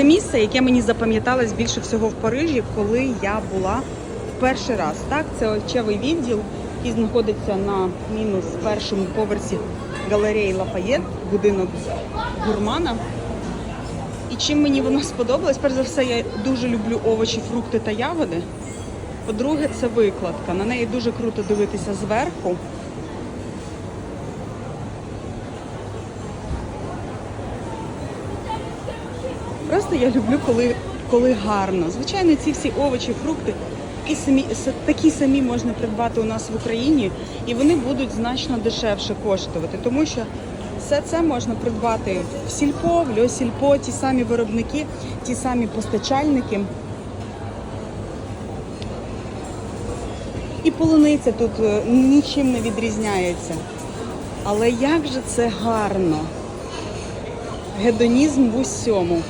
Це місце, яке мені запам'яталось більше всього в Парижі, коли я була в перший раз. Так, це овочевий відділ, який знаходиться на мінус першому поверсі галереї Лафаєт, будинок гурмана. І чим мені воно сподобалось, перш за все, я дуже люблю овочі, фрукти та ягоди. По-друге, це викладка. На неї дуже круто дивитися зверху. Просто я люблю, коли, коли гарно. Звичайно, ці всі овочі, фрукти і самі, такі самі можна придбати у нас в Україні, і вони будуть значно дешевше коштувати, тому що все це можна придбати в сільпо, в льосільпо, ті самі виробники, ті самі постачальники. І полуниця тут е, нічим не відрізняється. Але як же це гарно! Гедонізм в усьому.